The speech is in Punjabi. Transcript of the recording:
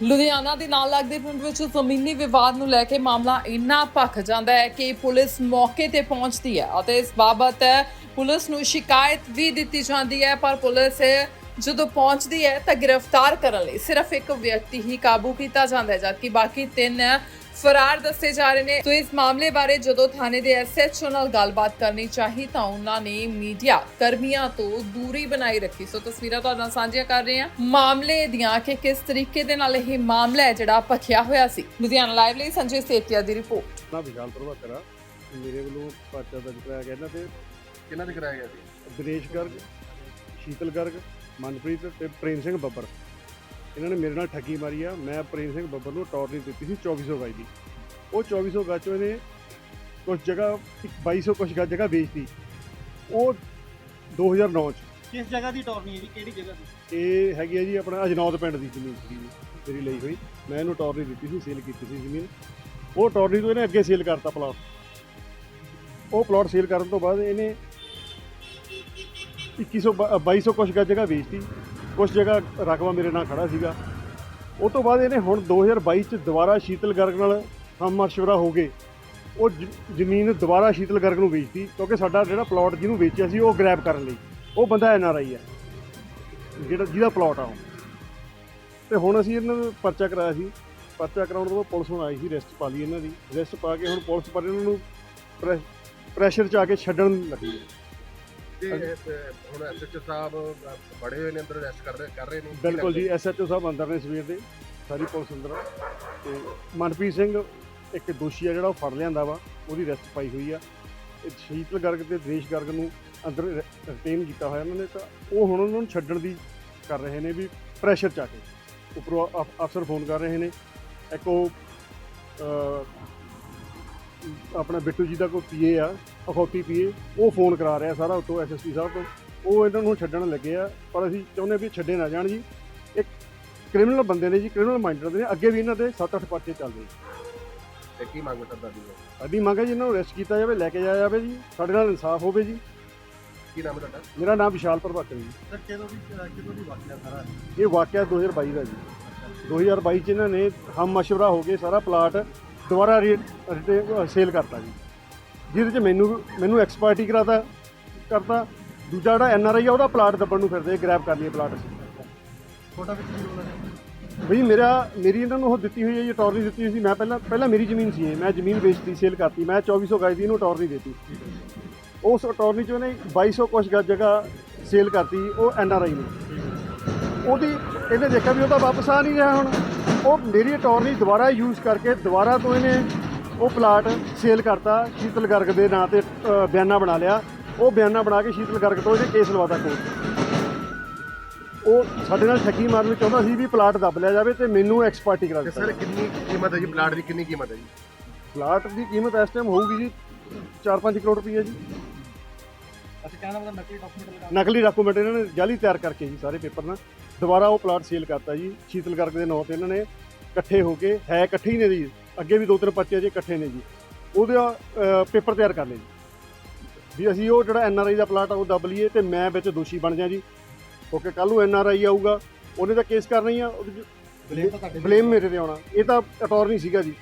ਲੁਧਿਆਣਾ ਦੇ ਨਾਲ ਲੱਗਦੇ ਪਿੰਡ ਵਿੱਚ ਜ਼ਮੀਨੀ ਵਿਵਾਦ ਨੂੰ ਲੈ ਕੇ ਮਾਮਲਾ ਇੰਨਾ ਭਖ ਜਾਂਦਾ ਹੈ ਕਿ ਪੁਲਿਸ ਮੌਕੇ ਤੇ ਪਹੁੰਚਦੀ ਹੈ ਅਤੇ ਇਸ ਬਾਬਤ ਪੁਲਿਸ ਨੂੰ ਸ਼ਿਕਾਇਤ ਵੀ ਦਿੱਤੀ ਜਾਂਦੀ ਹੈ, ਪਰ ਪੁਲਿਸ ਜਦੋਂ ਪਹੁੰਚਦੀ ਹੈ ਤਾਂ ਗ੍ਰਿਫਤਾਰ ਕਰਨ ਲਈ ਸਿਰਫ ਇੱਕ ਵਿਅਕਤੀ ਹੀ ਕਾਬੂ ਕੀਤਾ ਜਾਂਦਾ ਹੈ ਜਦਕਿ ਬਾਕੀ ਤਿੰਨ ਫਰਾਰ ਦੱਸੇ ਜਾ ਰਹੇ ਨੇ। ਸੋ ਇਸ ਮਾਮਲੇ ਬਾਰੇ ਜਦੋਂ ਥਾਣੇ ਦੇ ਐਸਐਚਓ ਨਾਲ ਗੱਲਬਾਤ ਕਰਨੀ ਚਾਹੀ ਤਾਂ ਉਹਨਾਂ ਨੇ ਮੀਡੀਆ ਕਰਮੀਆਂ ਤੋਂ ਦੂਰੀ ਬਣਾਈ ਰੱਖੀ। ਸੋ ਤਸਵੀਰਾਂ ਤੁਹਾਡੇ ਨਾਲ ਸਾਂਝੀਆਂ ਕਰ ਰਹੇ ਹਾਂ। ਮਾਮਲੇ ਦੀਆਂ ਕਿ ਕਿਸ ਤਰੀਕੇ ਦੇ ਨਾਲ ਇਹ ਮਾਮਲਾ ਹੈ ਜਿਹੜਾ ਭਖਿਆ ਹੋਇਆ ਸੀ। ਲੁਧਿਆਣਾ ਲਾਈਵ ਲਈ ਸੰਜੇ ਸੇਤੀਆ ਦੀ ਰਿਪੋਰਟ। ਨਾ ਵਿਸ਼ਾਲ ਪ੍ਰਭਾਕਰ ਮੇਰੇ ਵੱਲੋਂ ਪਰਚਾ ਦਰਜ ਕਰਾਇਆ ਗਿਆ। ਇਹਨਾਂ ਤੇ ਕਿਹਨਾਂ ਦੇ ਕਰਾਇਆ ਗਿਆ ਸੀ? ਦਿਨੇਸ਼ ਗਰਗ ਸ਼ੀਤਲ ਗਰਗ ਮਨਪ੍ਰੀਤ ਤੇ ਪ੍ਰੇਮ ਸਿੰਘ ਬੱਬਰ। ਇਹਨਾਂ ਨੇ ਮੇਰੇ ਨਾਲ ਠੱਗੀ ਮਾਰੀ ਆ। ਮੈਂ ਪ੍ਰੇਮ ਸਿੰਘ ਬੱਬਰ ਨੂੰ ਟੌਰਨੀ ਦਿੱਤੀ ਸੀ 2400 ਗਜ ਦੀ। ਉਹ 2400 ਗਜ ਚੋਂ ਇਹਨੇ ਕੁਝ ਜਗ੍ਹਾ 2200 ਕੁਝ ਗਜ ਜਗ੍ਹਾ ਵੇਚਤੀ। ਉਹ 2009 ਚ। ਕਿਸ ਜਗ੍ਹਾ ਦੀ ਟੌਰਨੀ ਹੈ ਜੀ ਕਿਹੜੀ ਜਗ੍ਹਾ ਦੀ? ਇਹ ਹੈਗੀ ਆ ਜੀ ਆਪਣਾ ਅਜਨੌਦ ਪਿੰਡ ਦੀ ਜ਼ਮੀਨ ਸੀ ਮੇਰੀ ਲਈ ਹੋਈ। ਮੈਂ ਇਹਨੂੰ ਟੌਰਨੀ ਦਿੱਤੀ ਸੀ ਸੇਲ ਕੀਤੀ ਸੀ ਜ਼ਮੀਨ। ਉਹ ਟੌਰਨੀ ਤੋਂ ਇਹਨੇ ਅੱਗੇ ਸੇਲ ਕਰਤਾ ਪਲਾਟ ਉਹ ਪਲਾਟ ਸੇਲ ਕਰਨ ਤੋਂ ਬਾਅਦ ਇਹਨੇ 2100 ਬ- 2200 ਕੁਛ ਗੱਜ ਜਗ੍ਹਾ ਵੇਚਤੀ। ਕੁਛ ਜਗ੍ਹਾ ਰਕਬਾ ਮੇਰੇ ਨਾਲ ਖੜਾ ਸੀਗਾ। ਉਹ ਤੋਂ ਬਾਅਦ ਇਹਨੇ ਹੁਣ 2022 ਚ ਦੁਬਾਰਾ ਸ਼ੀਤਲ ਗਰਗ ਨਾਲ ਹਮ ਮਸ਼ਵਰਾ ਹੋ ਗਏ। ਉਹ ਜ਼ਮੀਨ ਦੁਬਾਰਾ ਸ਼ੀਤਲ ਗਰਗ ਨੂੰ ਵੇਚਤੀ, ਕਿਉਂਕਿ ਸਾਡਾ ਜਿਹੜਾ ਪਲਾਟ ਜਿਹਨੂੰ ਵੇਚਿਆ ਸੀ, ਉਹ ਗ੍ਰੈਬ ਕਰਨ ਲਈ। ਉਹ ਬੰਦਾ ਐਨ ਆਰ ਆਈ ਹੈ। ਜਿਹੜਾ, ਜਿਹਦਾ ਪਲਾਟ ਆ ਉਹ। ਤੇ ਹੁਣ ਅਸੀਂ ਇਹਨਾਂ ਨੂੰ ਪਰਚਾ ਕਰਾਇਆ ਸੀ। ਪਰਚਾ ਕਰਾਉਣ ਤੋਂ ਬਾਅਦ ਪੁਲਿਸ ਹੁਣ ਆਈ ਸੀ, ਰੈਸਟ ਪਾ ਲਈ ਇਹਨਾਂ ਦੀ। ਰੈਸਟ ਪਾ ਕੇ ਹੁਣ ਪੁਲਿਸ ਪਰ ਇਹਨਾਂ ਨੂੰ ਪ੍ਰੈ- ਪ੍ਰੈਸ਼ਰ ਚ ਆ ਕੇ ਛੱਡਣ ਲੱਗੀ ਹੈ। ਤੇ ਤੇ ਹੁਣ ਐਸਐਚਓ ਸਾਹਿਬ ਬੜੇ ਹੋਏ ਨੇ ਅੰਦਰ ਅਰੈਸਟ ਕਰ ਰਹੇ ਕਰ ਰਹੇ ਨੇ। ਕੀ ਬਿਲਕੁਲ ਜੀ ਲੱਗਦਾ? ਐਸਐਚਓ ਸਾਹਿਬ ਅੰਦਰ ਨੇ ਸਵੇਰ ਦੇ ਸਾਰੀ ਪੁਲਿਸ ਅੰਦਰ। ਆ ਤੇ ਮਨਪ੍ਰੀਤ ਸਿੰਘ ਇੱਕ ਦੋਸ਼ੀ ਆ ਜਿਹੜਾ ਉਹ ਫੜ ਲਿਆਂਦਾ ਵਾ ਉਹਦੀ ਰੈਸਟ ਪਾਈ ਹੋਈ ਆ। ਤੇ ਸ਼ੀਤਲ ਗਰਗ ਤੇ ਦੇਸ਼ ਗਰਗ ਨੂੰ ਅੰਦਰ ਰਿਟੇਨ ਕੀਤਾ ਹੋਇਆ ਉਹਨਾਂ ਨੇ ਤਾਂ ਉਹ ਹੁਣ ਉਹਨਾਂ ਨੂੰ ਛੱਡਣ ਦੀ ਕਰ ਰਹੇ ਨੇ ਵੀ ਪ੍ਰੈਸ਼ਰ ਚ ਕੇ। ਉੱਪਰੋਂ ਅਫ- ਅਫਸਰ ਫੋਨ ਕਰ ਰਹੇ ਨੇ। ਇੱਕ ਉਹ ਆਪਣਾ ਬਿੱਟੂ ਜੀ ਦਾ ਕੋਈ ਪੀਏ ਆ ਅਖੌਤੀ ਪੀਏ ਉਹ ਫੋਨ ਕਰਾ ਰਿਹਾ ਸਾਰਾ ਉੱਤੋਂ ਐਸਐਸਪੀ ਸਾਹਿਬ ਤੋਂ। ਉਹ ਇਹਨਾਂ ਨੂੰ ਛੱਡਣ ਲੱਗੇ ਆ ਪਰ ਅਸੀਂ ਚਾਹੁੰਦੇ ਵੀ ਛੱਡੇ ਨਾ ਜਾਣ ਜੀ। ਇੱਕ ਕ੍ਰਿਮੀਨਲ ਬੰਦੇ ਨੇ ਜੀ ਕ੍ਰਿਮੀਨਲ ਮਾਈਂਡਡ ਦੇ ਨੇ ਅੱਗੇ ਵੀ ਇਹਨਾਂ ਦੇ 7-8 ਪਰਚੇ ਚੱਲਦੇ ਤੇ ਕੀ ਮੰਗ ਕਰਦਾ ਦੀ ਸਾਡੀ ਮੰਗ ਹੈ ਜੀ ਇਹਨਾਂ ਨੂੰ ਅਰੈਸਟ ਕੀਤਾ ਜਾਵੇ ਲੈ ਕੇ ਜਾਇਆ ਜਾਵੇ ਜੀ ਸਾਡੇ ਨਾਲ ਇਨਸਾਫ ਹੋਵੇ ਜੀ। ਕੀ ਨਾਮ ਹੈ ਤੁਹਾਡਾ? ਮੇਰਾ ਨਾਮ ਵਿਸ਼ਾਲ ਪ੍ਰਭਾਕਰ ਜੀ। ਸਰ ਕਿਦੋਂ ਦੀ ਕਿਦੋਂ ਦੀ ਵਾਕਿਆ ਸਾਰਾ? ਇਹ ਵਾਕਿਆ 2022 ਦਾ ਜੀ। 2022 ਚ ਇਹਨਾਂ ਨੇ ਹਮ ਮਸ਼ਵਰਾ ਹੋ ਕੇ ਸਾਰਾ ਪਲਾਟ ਦੁਬਾਰਾ ਸੇਲ ਕਰਤਾ ਜੀ। ਜਿਹਦੇ ਚ ਮੈਨੂੰ ਮੈਨੂੰ ਐਕਸਪਰਟੀ ਕਰਾਤਾ ਕਰਤਾ। ਦੂਜਾ ਜਿਹੜਾ ਐਨ ਆਰ ਆਈ ਆ ਉਹਦਾ ਪਲਾਟ ਦੱਬਣ ਨੂੰ ਫਿਰਦੇ ਗ੍ਰੈਬ ਕਰ ਲਈਏ ਪਲਾਟ ਛੋਟਾ ਵਿੱਚ ਕੀ ਰੋਲ ਹੈ ਬਈ ਮੇਰਾ ਮੇਰੀ ਇਹਨਾਂ ਨੂੰ ਉਹ ਦਿੱਤੀ ਹੋਈ ਹੈ ਜੀ ਟੌਰਨੀ ਦਿੱਤੀ ਹੋਈ ਸੀ। ਮੈਂ ਪਹਿਲਾਂ ਪਹਿਲਾਂ ਮੇਰੀ ਜ਼ਮੀਨ ਸੀ ਇਹ। ਮੈਂ ਜ਼ਮੀਨ ਵੇਚਤੀ ਸੇਲ ਕਰਤੀ। ਮੈਂ 2400 ਗਜ ਦੀ ਇਹਨੂੰ ਟੌਰਨੀ ਦਿੱਤੀ। ਉਸ ਟੌਰਨੀ ਚੋਂ ਇਹਨੇ 2200 ਕੁਛ ਗਜ ਜਗ੍ਹਾ ਸੇਲ ਕਰਤੀ ਉਹ ਐਨ ਆਰ ਆਈ ਨੂੰ। ਉਹਦੀ ਇਹਨੇ ਦੇਖਿਆ ਵੀ ਉਹ ਤਾਂ ਵਾਪਸ ਆ ਨਹੀਂ ਰਿਹਾ ਹੁਣ। ਉਹ ਮੇਰੀ ਟੌਰਨੀ ਦੁਬਾਰਾ ਯੂਜ਼ ਕਰਕੇ ਦੁਬਾਰਾ ਤੋਂ ਇਹਨੇ ਉਹ ਪਲਾਟ ਸੇਲ ਕਰਤਾ ਸ਼ੀਤਲ ਗਰਗ ਦੇ ਨਾਂ ਤੇ ਅ, ਬਿਆਨਾ ਬਣਾ ਲਿਆ। ਉਹ ਬਿਆਨਾ ਬਣਾ ਕੇ ਸ਼ੀਤਲ ਗਰਗ ਤੋਂ ਇਹਨੇ ਕੇਸ ਲਵਾਤਾ ਕੋਰਟ ਉਹ ਸਾਡੇ ਨਾਲ ਠੱਗੀ ਮਾਰਨ ਚਾਹੁੰਦਾ ਸੀ ਵੀ ਪਲਾਟ ਦੱਬ ਲਿਆ ਜਾਵੇ ਤੇ ਮੈਨੂੰ ਐਕਸਪਰਟੀ ਕਰਾ ਤੇ ਦਿੱਤਾ ਸਰ ਕਿੰਨੀ ਕੀਮਤ ਹੈ ਜੀ? ਪਲਾਟ ਦੀ ਕਿੰਨੀ ਕੀਮਤ ਹੈ ਜੀ? ਪਲਾਟ ਦੀ ਕੀਮਤ ਇਸ ਟਾਈਮ ਹੋਊਗੀ ਜੀ 4-5 ਕਰੋੜ ਰੁਪਈਆ ਜੀ। ਅਸੀਂ ਕਹਿਣਾ ਮਤਲਬ ਨਕਲੀ ਡਾਕੂਮੈਂਟ ਲਗਾ ਨਕਲੀ ਡਾਕੂਮੈਂਟ ਇਹਨਾਂ ਨੇ ਜਾਲੀ ਤਿਆਰ ਕਰਕੇ ਜੀ ਸਾਰੇ ਪੇਪਰ ਨਾਲ। ਦੁਬਾਰਾ ਉਹ ਪਲਾਟ ਸੇਲ ਕਰਤਾ ਜੀ। ਸ਼ੀਤਲ ਗਰਗ ਦੇ ਨਾਂ ਤੇ ਇਹਨਾਂ ਨੇ ਇਕੱਠੇ ਹੋ ਕੇ ਹੈ ਇਕੱਠੇ ਹੀ ਨੇ ਜੀ। ਅੱਗੇ ਵੀ ਦੋ ਤਿੰਨ ਪਰਚੇ ਜੇ ਇਕੱਠੇ ਨੇ ਜੀ। ਉਹਦਾ ਪੇਪਰ ਤਿਆਰ ਕਰ ਲਏ ਜੀ। ਵੀ ਅਸੀਂ ਉਹ ਜਿਹੜਾ N R I the plot ਆ ਉਹ ਦੱਬ ਲਈਏ ਤੇ ਮੈਂ ਵਿੱਚ ਦੋਸ਼ੀ ਬਣ ਜਾ ਜੀ। ਕਿਉਂਕਿ ਕੱਲ ਨੂੰ ਐਨ ਆਰ ਆਈ ਆਊਗਾ ਉਹਨੇ ਤਾਂ ਕੇਸ ਕਰਨਾ ਹੀ ਆ ਉਹਦੇ 'ਚ ਬਲੇਮ ਤਾਂ ਤੁਹਾਡੇ ਬਲੇਮ ਮੇਰੇ ਤੇ ਆਉਣਾ। ਇਹ ਤਾਂ ਅਟਾਰਨੀ ਸੀਗਾ ਜੀ।